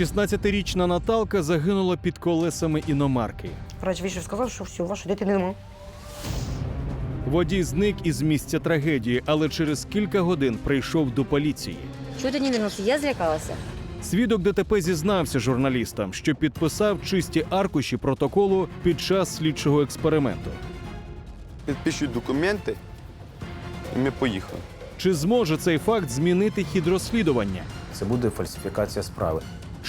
16-річна Наталка загинула під колесами іномарки. Врач вийшов сказав, що все, вашої дитини нема. Водій зник із місця трагедії, але через кілька годин прийшов до поліції. Чого ти не вернувся? Я злякалася. Свідок ДТП зізнався журналістам, що підписав чисті аркуші протоколу під час слідчого експерименту. Підпишуть документи, і ми поїхали. Чи зможе цей факт змінити хід розслідування? Це буде фальсифікація справи.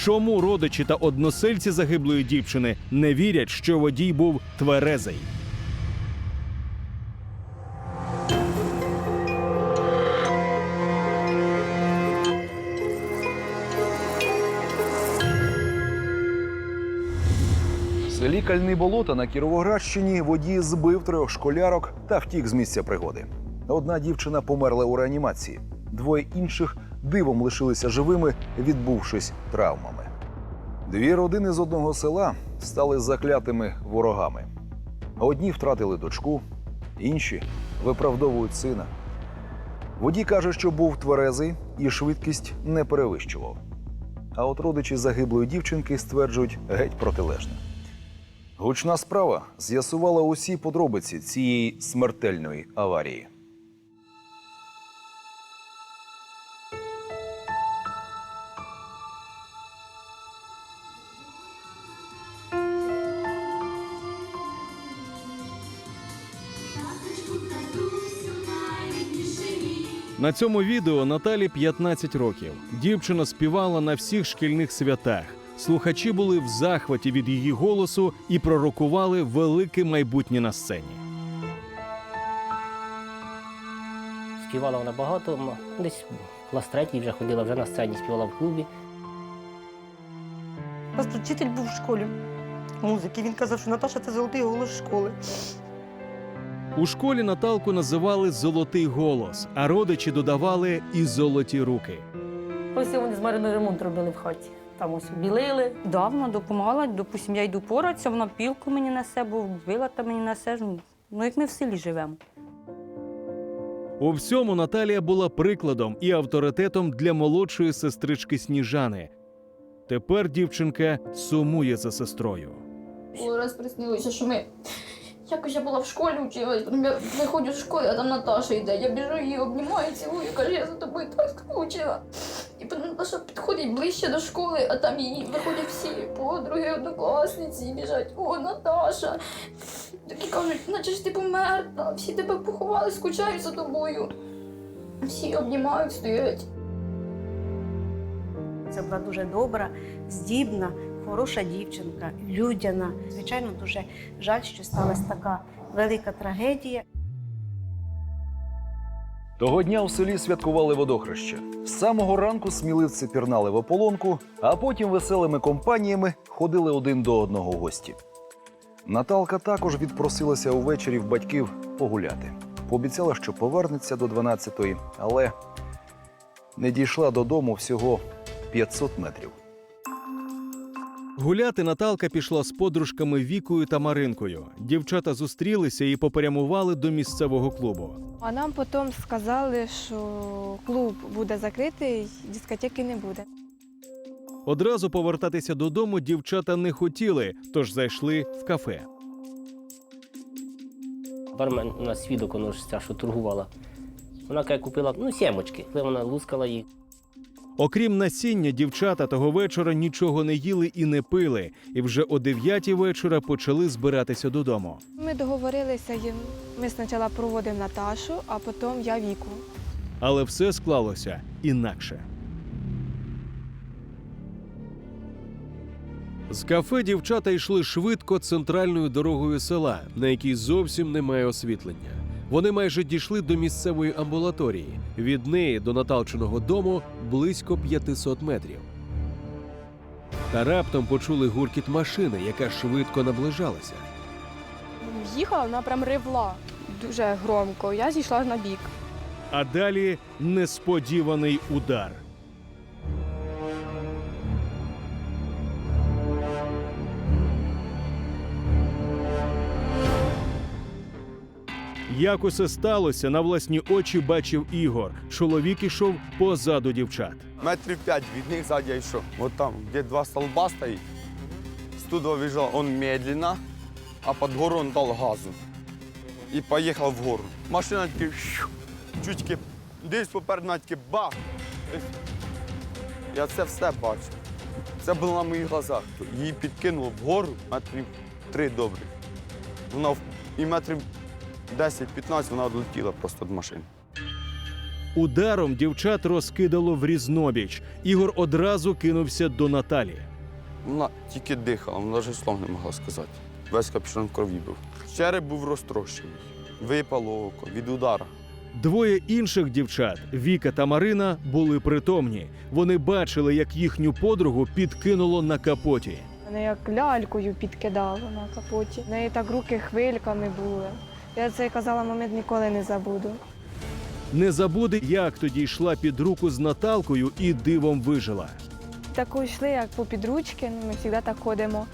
Чому родичі та односельці загиблої дівчини не вірять, що водій був тверезий? Селі Кальни болота на Кіровоградщині водій збив трьох школярок та втік з місця пригоди. Одна дівчина померла у реанімації, двоє інших дивом лишилися живими, відбувшись травмами. Дві родини з одного села стали заклятими ворогами. Одні втратили дочку, інші виправдовують сина. Водій каже, що був тверезий і швидкість не перевищував. А от родичі загиблої дівчинки стверджують геть протилежне. Гучна справа з'ясувала усі подробиці цієї смертельної аварії. На цьому відео Наталі 15 років. Дівчина співала на всіх шкільних святах. Слухачі були в захваті від її голосу і пророкували велике майбутнє на сцені. Співала вона багато, десь клас третій вже ходила, вже на сцені співала в клубі. У нас тут вчитель був в школі музики. Він казав, що Наташа це золотий голос школи. У школі Наталку називали Золотий голос, а родичі додавали і золоті руки. Ось вони з Мариною ремонт робили в хаті. Там ось білили. Да, вона допомагала, допустим, я йду поратися, вона пілку мені несе, бо вбила та мені несе. Ну, як ми в селі живемо. У всьому Наталія була прикладом і авторитетом для молодшої сестрички Сніжани. Тепер дівчинка сумує за сестрою. Було раз приснилося, що ми. Якось я була в школі вчилась, потім я виходжу з школи, а там Наташа йде. Я біжу її обнімаю, цілую, каже, я за тобою так скучила. І Наташа підходить ближче до школи, а там її виходять всі подруги, однокласниці і біжать, о, Наташа. Такі кажуть, наче ж ти померла, всі тебе поховали, скучають за тобою. Всі обнімають, стоять. Це була дуже добра, здібна, хороша дівчинка, людяна. Звичайно, дуже жаль, що сталася така велика трагедія. Того дня у селі святкували водохреще. З самого ранку сміливці пірнали в ополонку, а потім веселими компаніями ходили один до одного гості. Наталка також відпросилася увечері в батьків погуляти. Пообіцяла, що повернеться до 12-ї, але не дійшла додому всього 500 метрів. Гуляти Наталка пішла з подружками Вікою та Маринкою. Дівчата зустрілися і попрямували до місцевого клубу. А нам потім сказали, що клуб буде закритий, дискотеки не буде. Одразу повертатися додому дівчата не хотіли, тож зайшли в кафе. Бармен у нас свідок, воно ж ця, що торгувала. Вона каже, купила ну, сімочки, коли вона лускала їх. Окрім насіння, дівчата того вечора нічого не їли і не пили, і вже о 9 вечора почали збиратися додому. Ми договорилися, ми спочатку проводимо Наташу, а потім я Віку. Але все склалося інакше. З кафе дівчата йшли швидко центральною дорогою села, на якій зовсім немає освітлення. Вони майже дійшли до місцевої амбулаторії. Від неї до наталченого дому близько 500 метрів. Та раптом почули гуркіт машини, яка швидко наближалася. Їхала, вона прям ревла дуже громко. Я зійшла на бік. А далі несподіваний удар. Як усе сталося, на власні очі бачив Ігор. Чоловік ішов позаду дівчат. Метрів п'ять від них сзади я йшов. Вот там, де два столба стоїть. Студа виїжджав он медленно, а під гору он дав газу. І поїхав вгору. Машина щу, чуть десь поперед таки бах. Я це все бачив. Це було на моїх глазах. Її підкинуло вгору метрів три добрі. Вона і метрів 10-15 вона відлетіла просто від машини. Ударом дівчат розкидало в різнобіч. Ігор одразу кинувся до Наталі. Вона тільки дихала, вона навіть слов не могла сказати. Весь капюшон в крові був. Череп був розтрощений, випало око від удара. Двоє інших дівчат, Віка та Марина, були притомні. Вони бачили, як їхню подругу підкинуло на капоті. Мене як лялькою підкидало на капоті. В неї так руки хвильками були. Я цей казала, момент ніколи не забуду. Не забуде, як тоді йшла під руку з Наталкою і дивом вижила. Тако йшли, як по підручки, ну, ми завжди так ходимо.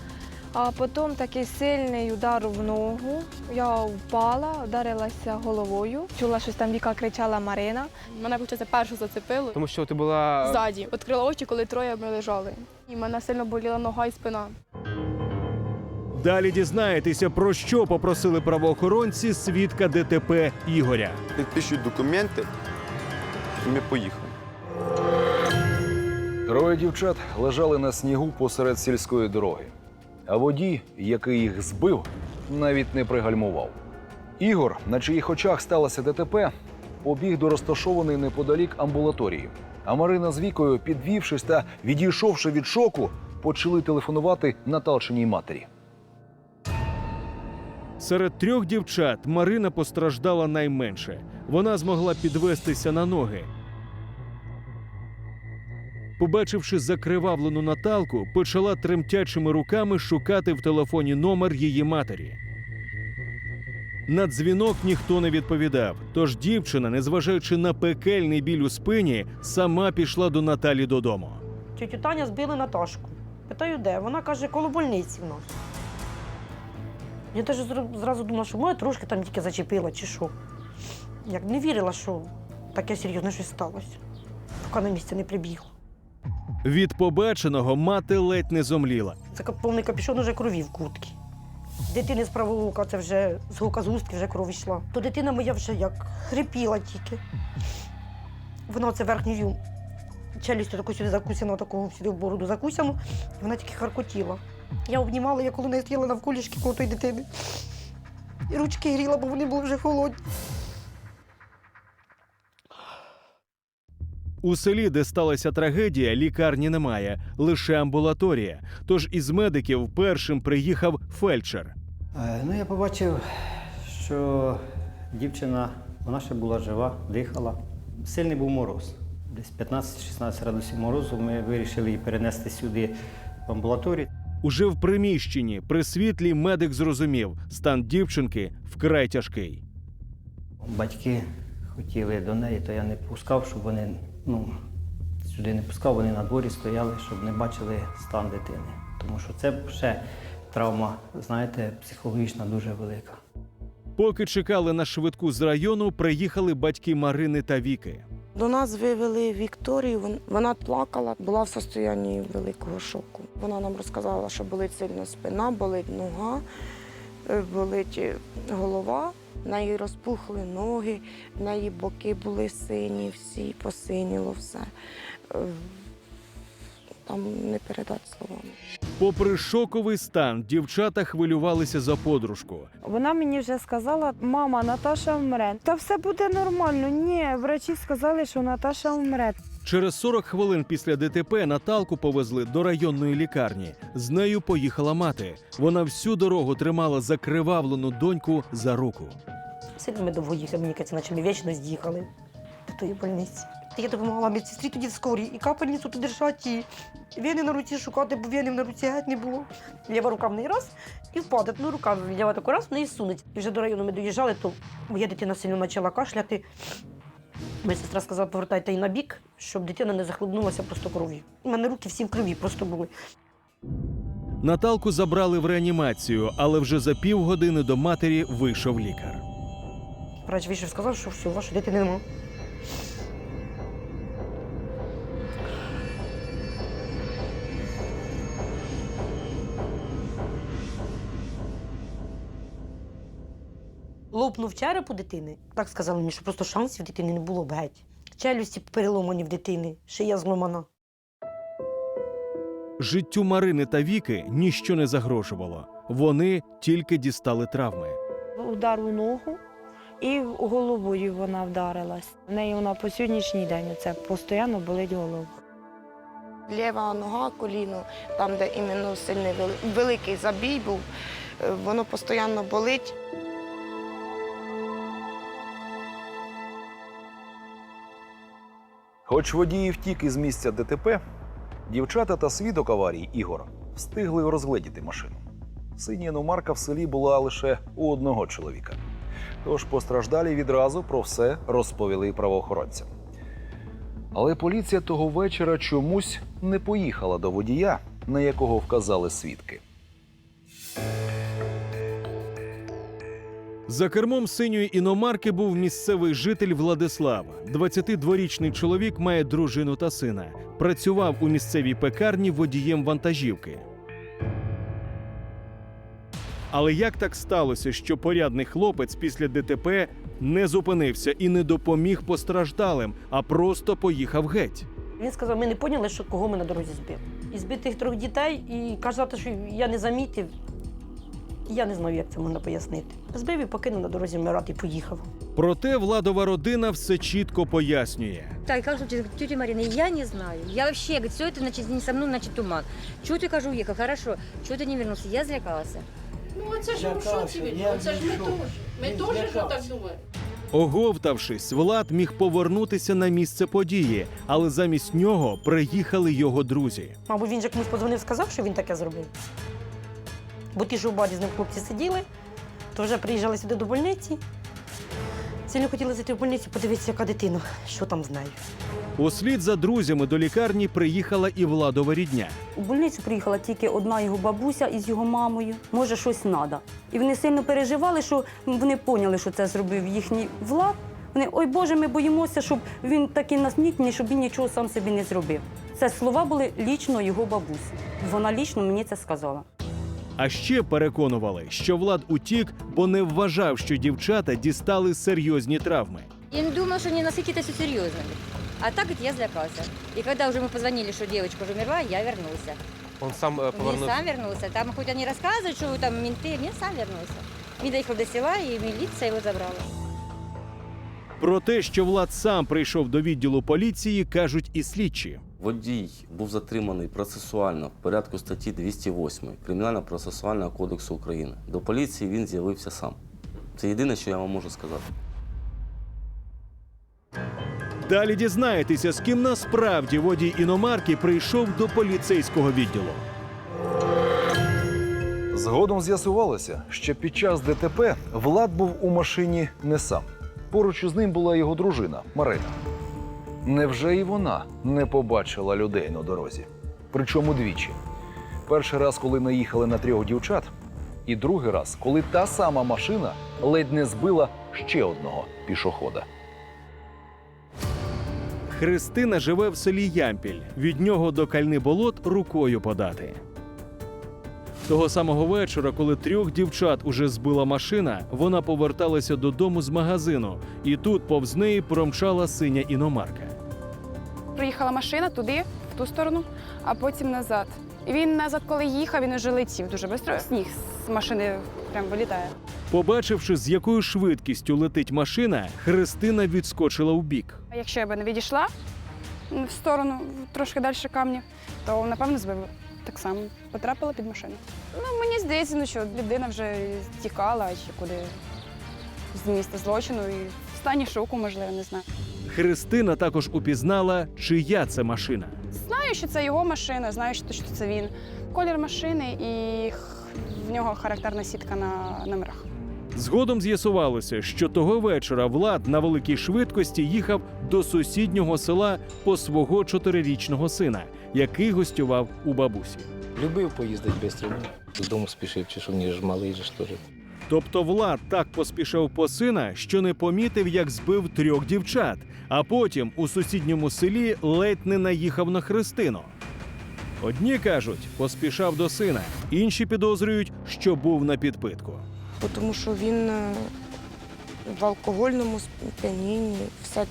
А потім такий сильний удар в ногу. Я впала, вдарилася головою. Чула, щось там Віка кричала Марина. Мене виходить, першу зацепило Тому що ти була ззаді. Відкрила очі, коли троє ми лежали. І мене сильно боліла нога і спина. Далі дізнаєтеся, про що попросили правоохоронці свідка ДТП Ігоря. Підпишуть документи, і ми поїхали. Троє дівчат лежали на снігу посеред сільської дороги. А водій, який їх збив, навіть не пригальмував. Ігор, на чиїх очах сталося ДТП, побіг до розташованої неподалік амбулаторії. А Марина з Вікою, підвівшись та відійшовши від шоку, почали телефонувати Наталчиній матері. Серед трьох дівчат Марина постраждала найменше. Вона змогла підвестися на ноги. Побачивши закривавлену Наталку, почала тремтячими руками шукати в телефоні номер її матері. На дзвінок ніхто не відповідав. Тож дівчина, незважаючи на пекельний біль у спині, сама пішла до Наталі додому. Тетю Таня збили Наташку. Питаю, де? Вона каже, коло больниці в нас. Я теж зразу думала, що моя трошки там тільки зачепила чи що. Як не вірила, що таке серйозне щось сталося, поки на місце не прибігла. Від побаченого мати ледь не зомліла. Це повний капюшон уже крові в куртці. Дитини з правого ока, це вже з ока з устки вже кров йшла. То дитина моя вже як хрипіла тільки. Вона це верхньою челюстю таку сюди закусяну, таку сюди в бороду закусяну, і вона тільки харкотіла. Я обнімала, я коли не стояла навколішки коло тої дитини. І ручки гріла, бо вони були вже холодні. У селі, де сталася трагедія, лікарні немає, лише амбулаторія. Тож із медиків першим приїхав фельдшер. Е, Ну, я побачив, що дівчина, вона ще була жива, дихала. Сильний був мороз. Десь 15-16 градусів морозу. Ми вирішили її перенести сюди в амбулаторію. Уже в приміщенні при світлі медик зрозумів, стан дівчинки вкрай тяжкий. Батьки хотіли до неї, то я не пускав, щоб вони ну, сюди не пускав, вони на дворі стояли, щоб не бачили стан дитини. Тому що це ще травма, знаєте, психологічна дуже велика. Поки чекали на швидку з району, приїхали батьки Марини та Віки. До нас вивели Вікторію. Вона плакала, була в состоянні великого шоку. Вона нам розказала, що болить сильно спина, болить нога, е, болить е, голова. В неї розпухли ноги, в неї боки були сині, всі посиніло все. Там не передати словами. Попри шоковий стан, дівчата хвилювалися за подружку. Вона мені вже сказала, мама, Наташа вмре. Та все буде нормально. Ні, врачі сказали, що Наташа вмре. Через 40 хвилин після ДТП Наталку повезли до районної лікарні. З нею поїхала мати. Вона всю дорогу тримала закривавлену доньку за руку. Сильно ми довго їхали, мені кажеться, наче ми вічно з'їхали до тої больниці. Я допомагала медсестрі тоді в скорі, і капельницю туди держати, і вени на руці шукати, бо вени на руці геть не було. Ліва рука в неї раз і впаде. Ну, рука ліва таку раз, в неї сунуть. І вже до району ми доїжджали, то моя дитина сильно почала кашляти. Медсестра сказала, повертайте її на бік, щоб дитина не захлебнулася просто кров'ю. У мене руки всі в крові просто були. Наталку забрали в реанімацію, але вже за півгодини до матері вийшов лікар. Врач вийшов сказав, що все, вашої дитини нема. Лопнув череп у дитини. Так сказали мені, що просто шансів дитини не було б геть. Челюсті переломані в дитини, шия зломана. Життю Марини та Віки ніщо не загрожувало. Вони тільки дістали травми. Удар у ногу і головою вона вдарилась. В неї вона по сьогоднішній день це постійно болить голова. Ліва нога, коліно, там, де іменно сильний великий забій був, е, воно постійно болить. Хоч водій втік із місця ДТП, дівчата та свідок аварії Ігор встигли розгледіти машину. Синя іномарка в селі була лише у одного чоловіка. Тож постраждалі відразу про все розповіли правоохоронцям. Але поліція того вечора чомусь не поїхала до водія, на якого вказали свідки. За кермом синьої іномарки був місцевий житель Владислав. 22-річний чоловік має дружину та сина. Працював у місцевій пекарні водієм вантажівки. Але як так сталося, що порядний хлопець після ДТП не зупинився і не допоміг постраждалим, а просто поїхав геть? Він сказав, ми не поняли, що кого ми на дорозі збили. І збитих трьох дітей, і казати, що я не замітив. Я не знаю, як це можна пояснити. Збив і покинув на дорозі вмирати і поїхав. Проте владова родина все чітко пояснює. Так, как случилось? Тетя Марина, я не знаю. Я вообще, говорит, все это, значит, не со мной, значит, туман. Чего ты, кажу, уехал? Хорошо. Чего ты не вернулся? Я злякалася. Ну, це ж у шоці він. Це ж ми теж. Ми теж що так думаємо. Оговтавшись, Влад міг повернутися на місце події, але замість нього приїхали його друзі. Мабуть, він же комусь подзвонив, сказав, що він таке зробив. Бо ті, що в барі з ним хлопці сиділи, то вже приїжджали сюди до больниці. Сильно хотіли зайти в больницю, подивитися, яка дитина, що там з нею. Услід за друзями до лікарні приїхала і владова рідня. У больницю приїхала тільки одна його бабуся із його мамою. Може, щось треба. І вони сильно переживали, що вони поняли, що це зробив їхній влад. Вони, ой Боже, ми боїмося, щоб він такий насмітний, щоб він нічого сам собі не зробив. Це слова були лічно його бабусі. Вона лічно мені це сказала. А ще переконували, що Влад утік, бо не вважав, що дівчата дістали серйозні травми. Я не думала, что не настолько это все серьезно. А так, говорит, я злякался. И когда уже мы позвонили, что девочка уже умерла, я вернулся. Он сам э, Не повернувся. сам вернулся. Там хоть они рассказывают, что там менты, не сам вернулся. Він доїхав до села, і міліція його забрала. Про те, що Влад сам прийшов до відділу поліції, кажуть і слідчі. Водій був затриманий процесуально в порядку статті 208 Кримінально-процесуального кодексу України. До поліції він з'явився сам. Це єдине, що я вам можу сказати. Далі дізнаєтеся, з ким насправді водій іномарки прийшов до поліцейського відділу. Згодом з'ясувалося, що під час ДТП Влад був у машині не сам. Поруч із ним була його дружина Марина. Невже і вона не побачила людей на дорозі? Причому двічі. Перший раз, коли наїхали на трьох дівчат, і другий раз, коли та сама машина ледь не збила ще одного пішохода. Христина живе в селі Ямпіль. Від нього до кальни болот рукою подати. Того самого вечора, коли трьох дівчат уже збила машина, вона поверталася додому з магазину, і тут повз неї промчала синя іномарка. Приїхала машина туди, в ту сторону, а потім назад. І він назад, коли їхав, він уже летів дуже швидко. Сніг з машини прям вилітає. Побачивши, з якою швидкістю летить машина, Христина відскочила вбік. А якщо я би не відійшла в сторону, трошки далі камнів, то напевно збив так само. Потрапила під машину. Ну, мені здається, ну що людина вже тікала чи куди з міста злочину і в стані шоку, можливо, не знаю. Христина також упізнала, чия це машина. Знаю, що це його машина, знаю, що це він. Колір машини і в нього характерна сітка на номерах. Згодом з'ясувалося, що того вечора Влад на великій швидкості їхав до сусіднього села по свого чотирирічного сина, який гостював у бабусі. Любив поїздити швидко. Додому спішив, чи що мені ж малий же ж теж. Тобто Влад так поспішав по сина, що не помітив, як збив трьох дівчат, а потім у сусідньому селі ледь не наїхав на Христину. Одні кажуть, поспішав до сина, інші підозрюють, що був на підпитку. Тому що він е, в алкогольному сп'янінні,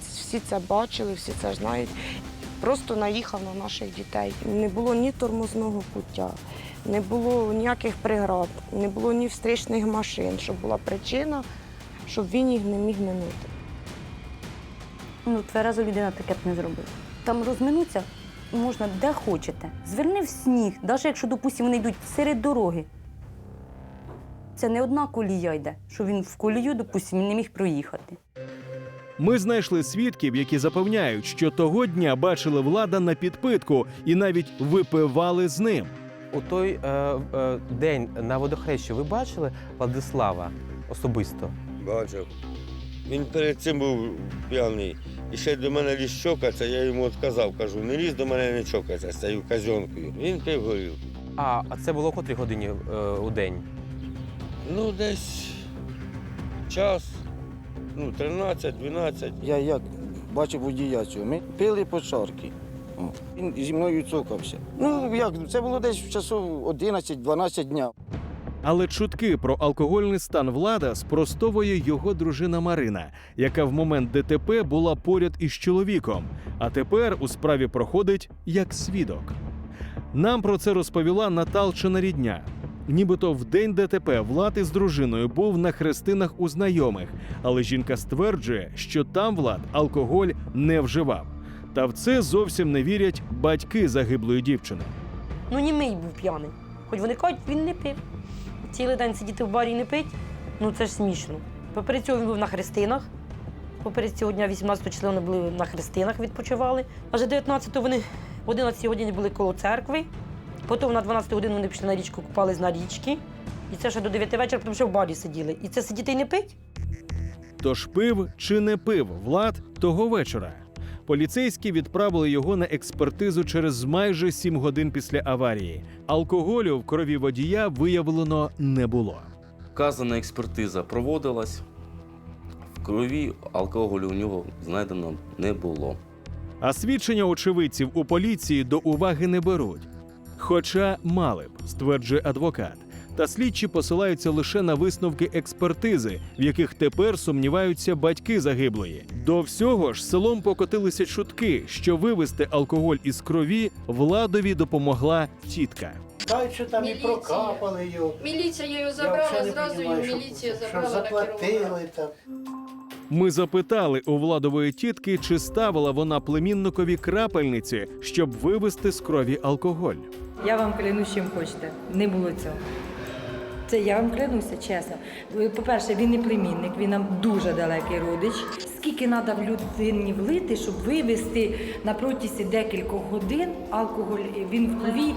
всі це бачили, всі це знають. Просто наїхав на наших дітей. Не було ні тормозного пуття, не було ніяких преград, не було ні встрічних машин, щоб була причина, щоб він їх не міг минути. Ну, твереза людина таке б не зробила. Там розминуться можна де хочете. Зверни в сніг, навіть якщо, допустимо, вони йдуть серед дороги. Це не одна колія йде, що він в колію, допустимо, не міг проїхати. Ми знайшли свідків, які запевняють, що того дня бачили влада на підпитку і навіть випивали з ним. У той е, е, день на водохрещі ви бачили Владислава особисто? Бачив. Він перед цим був п'яний. І ще до мене ліз чокатися, я йому відказав, кажу, не лізь до мене не чокатися, стою казьонкою. Він пив горілку. А, а це було о котрій годині е, у день? Ну, десь час, ну, 13-12. Я як бачив водія цього, ми пили по чарки. Він зі мною цокався. Ну як, це було десь в часов 11-12 дня. Але чутки про алкогольний стан влада спростовує його дружина Марина, яка в момент ДТП була поряд із чоловіком, а тепер у справі проходить як свідок. Нам про це розповіла Наталчина рідня. Нібито в день ДТП Влад із дружиною був на хрестинах у знайомих, але жінка стверджує, що там Влад алкоголь не вживав. Та в це зовсім не вірять батьки загиблої дівчини. Ну, німий був п'яний. Хоч вони кажуть, він не пив. Цілий день сидіти в барі і не пить, ну це ж смішно. Поперед цього він був на хрестинах. Поперед цього дня, 18 числа, вони були на хрестинах, відпочивали. Аж 19-го вони в 11 годині були коло церкви. Потім на 12 годину вони пішли на річку, купались на річці. І це ще до 9 вечора, потім ще в барі сиділи. І це сидіти і не пить? Тож пив чи не пив Влад того вечора. Поліцейські відправили його на експертизу через майже сім годин після аварії. Алкоголю в крові водія виявлено не було. Вказана експертиза проводилась. В крові алкоголю у нього знайдено не було. А свідчення очевидців у поліції до уваги не беруть. Хоча мали б, стверджує адвокат. Та слідчі посилаються лише на висновки експертизи, в яких тепер сумніваються батьки загиблої. До всього ж селом покотилися чутки, що вивести алкоголь із крові владові допомогла тітка. Кажуть, що там і прокапали його. Міліція його забрала, зразу його міліція що забрала на заплатили там. Ми запитали у владової тітки, чи ставила вона племінникові крапельниці, щоб вивести з крові алкоголь. Я вам клянусь, чим хочете. Не було цього. Це я вам клянуся, чесно. По-перше, він не племінник, він нам дуже далекий родич. Скільки треба в людині влити, щоб вивести на протязі декількох годин алкоголь, він в крові.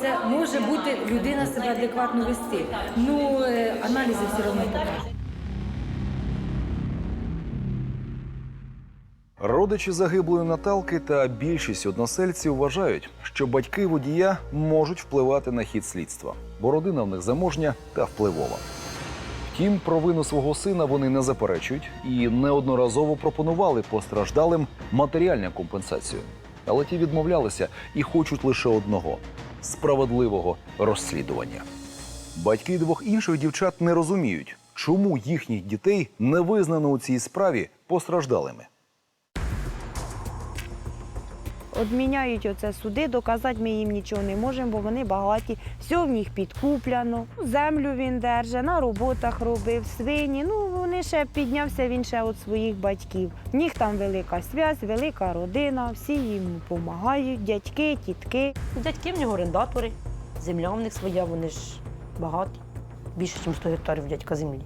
Це може бути людина себе адекватно вести. Ну, е, аналізи все одно покажуть. Родичі загиблої Наталки та більшість односельців вважають, що батьки водія можуть впливати на хід слідства, бо родина в них заможня та впливова. Втім, провину свого сина вони не заперечують і неодноразово пропонували постраждалим матеріальну компенсацію. Але ті відмовлялися і хочуть лише одного справедливого розслідування. Батьки двох інших дівчат не розуміють, чому їхніх дітей не визнано у цій справі постраждалими. Одміняють оце суди, доказати ми їм нічого не можемо, бо вони багаті. Все в них підкуплено. Землю він держить, на роботах робив, свині. Ну вони ще піднявся він ще від своїх батьків. В них там велика зв'язь, велика родина, всі їм допомагають, дядьки, тітки. Дядьки в нього орендатори, земля в них своя, вони ж багаті. Більше, ніж 100 гектарів дядька землі.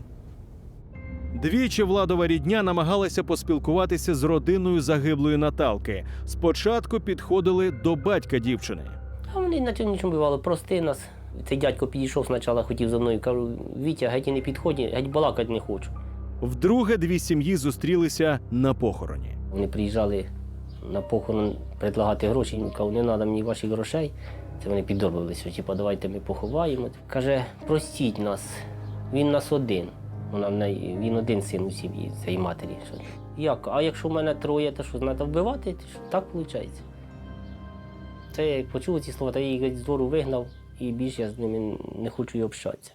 Двічі владова рідня намагалася поспілкуватися з родиною загиблої Наталки. Спочатку підходили до батька дівчини. А вони на цьому нічому бувало, прости нас. Цей дядько підійшов спочатку, хотів за мною. Кажу, Вітя, геть не підходь, геть балакати не хочу. Вдруге дві сім'ї зустрілися на похороні. Вони приїжджали на похорон предлагати гроші. Він казав, не треба мені ваших грошей. Це вони піддорвалися, типу, давайте ми поховаємо. Каже, простіть нас. Він нас один. Вона в неї, він один син у сім'ї цієї матері. Що- Як? А якщо в мене троє, то що, треба вбивати? Чи що? Так виходить. Це я почув ці слова, та я їх з двору вигнав, і більше я з ними не хочу і общатися.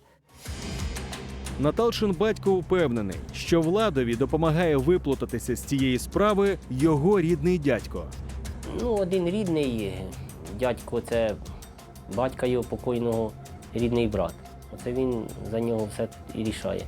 Наталчин батько впевнений, що владові допомагає виплутатися з цієї справи його рідний дядько. Ну, один рідний дядько це батька його покойного рідний брат. Оце він за нього все і рішає.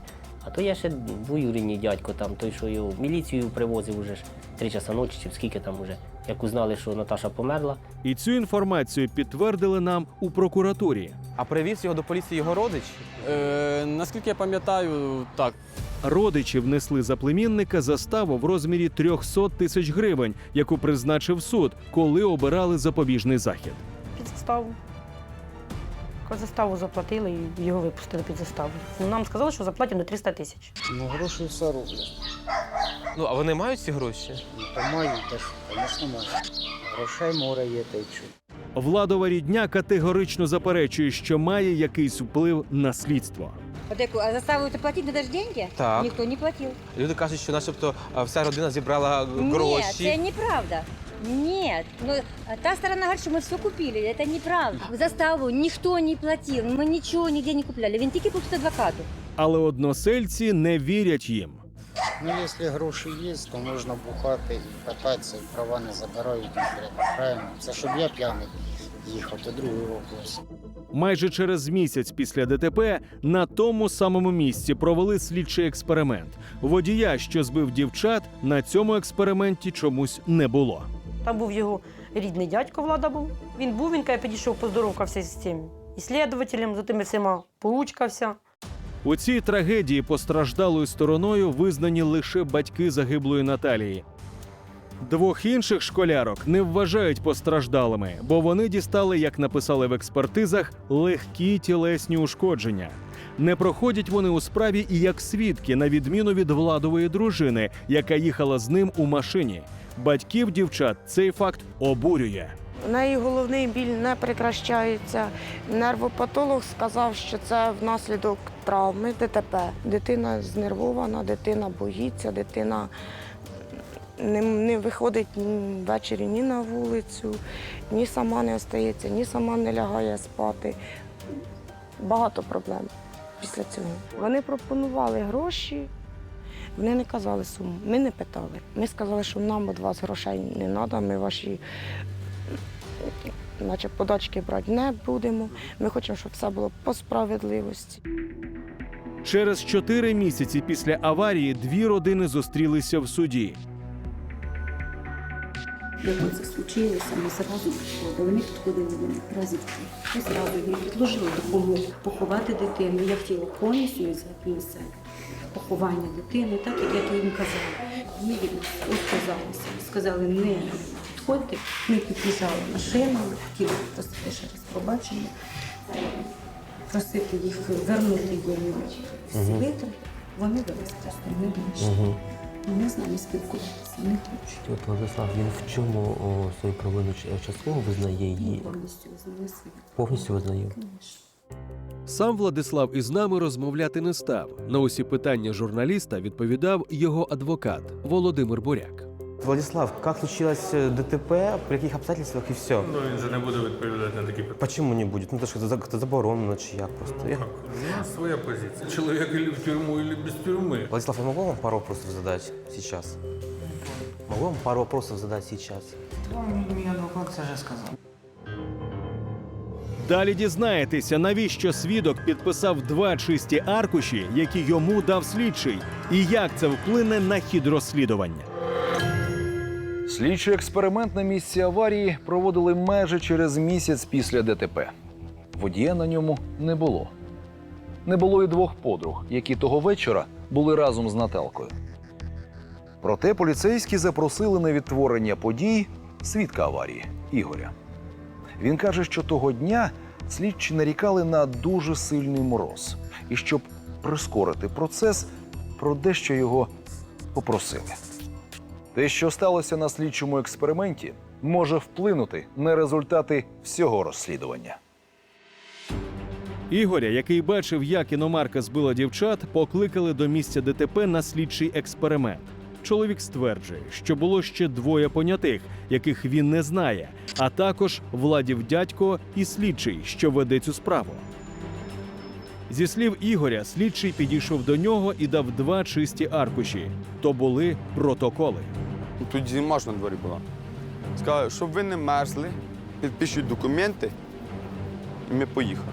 А то я ще двоюрідний дядько, там той, що його в міліцію привозив уже ж три часа ночі, чи скільки там уже, як узнали, що Наташа померла. І цю інформацію підтвердили нам у прокуратурі. А привіз його до поліції його родич? Е, наскільки я пам'ятаю, так. Родичі внесли за племінника заставу в розмірі 300 тисяч гривень, яку призначив суд, коли обирали запобіжний захід. Під заставу. Коли заставу заплатили і його випустили під заставу. Ну, нам сказали, що заплатять до 300 тисяч. Ну, гроші все роблять. Ну, а вони мають ці гроші? Та мають теж, звісно, мають. Грошей море є, та й чу. Владова рідня категорично заперечує, що має якийсь вплив на слідство. Вот эту, а заставу это платить надо же деньги? Так. Никто не платил. Люди кажуть, що начебто а, вся родина зібрала Нет, гроші. это неправда. Нет, но а, та сторона говорит, что мы все купили, это неправда. Заставу никто не платил, мы ничего нигде не купляли. Він тільки платить адвокату. Але односельці не вірять їм. Ну, якщо гроші є, то можна бухати і кататися, і права не забирають конкретно. Правильно? Це щоб я п'яний їхав, то другий вопрос. Майже через місяць після ДТП на тому самому місці провели слідчий експеримент. Водія, що збив дівчат, на цьому експерименті чомусь не було. Там був його рідний дядько Влада був. Він був, він каже, підійшов, поздоровкався з цим іслідователем, за тими всіма поручкався. У цій трагедії постраждалою стороною визнані лише батьки загиблої Наталії. Двох інших школярок не вважають постраждалими, бо вони дістали, як написали в експертизах, легкі тілесні ушкодження. Не проходять вони у справі і як свідки, на відміну від владової дружини, яка їхала з ним у машині. Батьків дівчат цей факт обурює. У неї головний біль не прекращається. Нервопатолог сказав, що це внаслідок травми ДТП. Дитина знервована, дитина боїться, дитина не, не виходить ввечері ні на вулицю, ні сама не остається, ні сама не лягає спати. Багато проблем після цього. Вони пропонували гроші. Вони не казали суму, ми не питали. Ми сказали, що нам від вас грошей не треба, ми ваші наче подачки брати не будемо. Ми хочемо, щоб все було по справедливості. Через чотири місяці після аварії дві родини зустрілися в суді. Як це случилося, ми зразу бо вони підходили до них разів. Ми зразу їм предложили допомогу поховати дитину. Я хотіла повністю взяти на себе поховання дитини, так як я їм казала. Вони від нас відказалися. Сказали, не підходьте. Ми під'їжджали машинами, хотіли просити ще раз пробачення, просити їх вернути їм свитер. Вони до нас просто не вийшли. Вони з нами спілкуватися, не хочуть. От Владислав, він в чому о, свою провину частково визнає її? Повністю визнає свою. Повністю визнає. Сам Владислав із нами розмовляти не став. На усі питання журналіста відповідав його адвокат Володимир Буряк. Владислав, як случилось э, ДТП, при яких обстоятельствах і все? Ну, він же не буде відповідати на такі питання. Почему не будет? Ну, то що це заборонено чи як просто? Я- У нас своя позиція. Чоловік или в тюрму, или без тюрми. Владислав, я могу вам пару вопросов задать сейчас? Могу вам пару вопросов задать сейчас? Мій адвокат це вже сказав. Далі дізнаєтеся, навіщо свідок підписав два чисті аркуші, які йому дав слідчий, і як це вплине на хід розслідування. Слідчий експеримент на місці аварії проводили майже через місяць після ДТП. Водія на ньому не було. Не було і двох подруг, які того вечора були разом з Наталкою. Проте поліцейські запросили на відтворення подій свідка аварії Ігоря. Він каже, що того дня слідчі нарікали на дуже сильний мороз, і щоб прискорити процес, про дещо його попросили. Те, що сталося на слідчому експерименті, може вплинути на результати всього розслідування. Ігоря, який бачив, як іномарка збила дівчат, покликали до місця ДТП на слідчий експеримент. Чоловік стверджує, що було ще двоє понятих, яких він не знає, а також владів дядько і слідчий, що веде цю справу. Зі слів Ігоря, слідчий підійшов до нього і дав два чисті аркуші. То були протоколи. Тут зима ж на дворі була. Сказали, щоб ви не мерзли, підпишіть документи, і ми поїхали.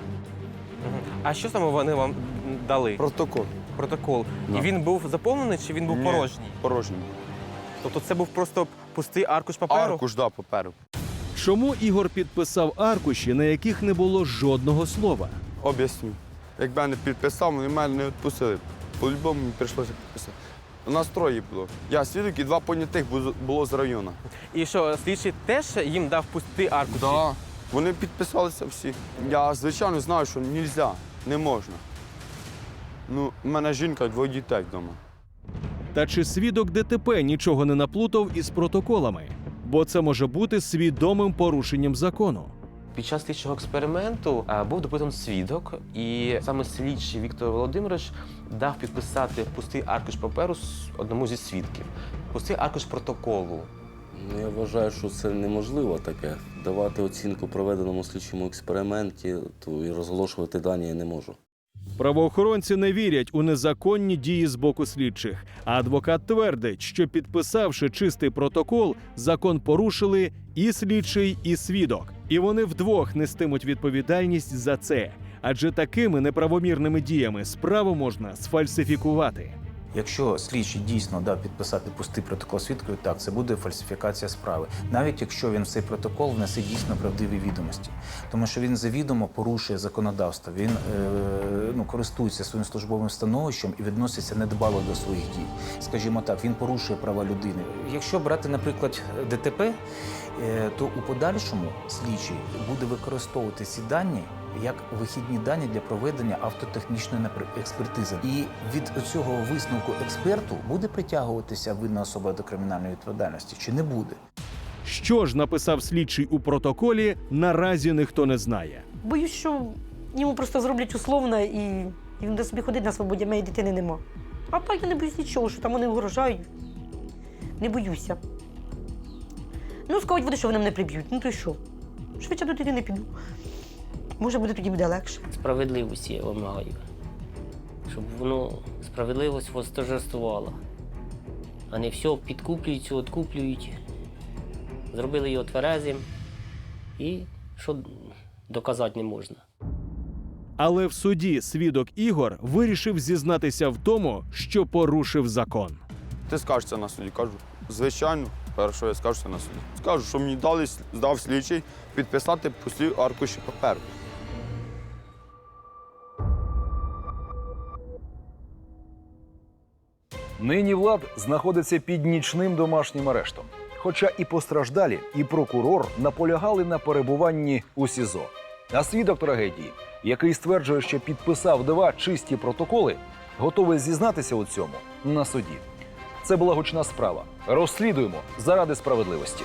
А що саме вони вам дали? Протокол. Протокол. Да. І він був заповнений чи він був Ні, порожній? Порожній. Тобто це був просто пустий аркуш паперу? Аркуш, да, паперу. Чому Ігор підписав аркуші, на яких не було жодного слова? Об'ясню. Якби я не підписав, вони мене не відпустили. По-любому мені прийшлося підписати. У нас троє було. Я свідок і два понятих було- з району. І що, слідчий теж їм дав пустий аркуш? Да. Вони підписалися всі. Я, звичайно, знаю, що не можна, не можна. Ну, у мене жінка, двоє дітей вдома. Та чи свідок ДТП нічого не наплутав із протоколами? Бо це може бути свідомим порушенням закону. Під час слідчого експерименту був допитаний свідок, і саме слідчий Віктор Володимирович дав підписати пустий аркуш паперу з одному зі свідків, пустий аркуш протоколу. Ну, я вважаю, що це неможливо таке. Давати оцінку проведеному слідчому експерименті то і розголошувати дані я не можу. Правоохоронці не вірять у незаконні дії з боку слідчих. А адвокат твердить, що підписавши чистий протокол, закон порушили і слідчий, і свідок. І вони вдвох нестимуть відповідальність за це. Адже такими неправомірними діями справу можна сфальсифікувати. Якщо слідчий дійсно дав підписати пустий протокол свідкою, так це буде фальсифікація справи, навіть якщо він в цей протокол внесе дійсно правдиві відомості, тому що він завідомо порушує законодавство. Він е, ну користується своїм службовим становищем і відноситься недбало до своїх дій. Скажімо так, він порушує права людини. Якщо брати, наприклад, ДТП, е, то у подальшому слідчий буде використовувати ці дані як вихідні дані для проведення автотехнічної експертизи. І від цього висновку експерту буде притягуватися винна особа до кримінальної відповідальності чи не буде. Що ж написав слідчий у протоколі, наразі ніхто не знає. Боюсь, що йому просто зроблять условно і, він буде собі ходити на свободі, а моєї дитини нема. А так я не боюсь нічого, що там вони вгрожають. Не боюся. Ну, скажуть вони, що вони мене приб'ють. Ну то й що? Швидше до дитини піду. Може, буде тоді буде легше. Справедливості я вимагаю. Щоб воно справедливість восторжествувала. А не все підкуплюють, відкуплюють. Зробили його тверезим і що доказати не можна. Але в суді свідок Ігор вирішив зізнатися в тому, що порушив закон. Ти скажеш це на суді. Кажу, звичайно, перше я скажу це на суді. Скажу, що мені дали, дав слідчий підписати пусті аркуші паперу. Нині Влад знаходиться під нічним домашнім арештом. Хоча і постраждалі, і прокурор наполягали на перебуванні у СІЗО. А свідок трагедії, який стверджує, що підписав два чисті протоколи, готовий зізнатися у цьому на суді. Це була гучна справа. Розслідуємо заради справедливості.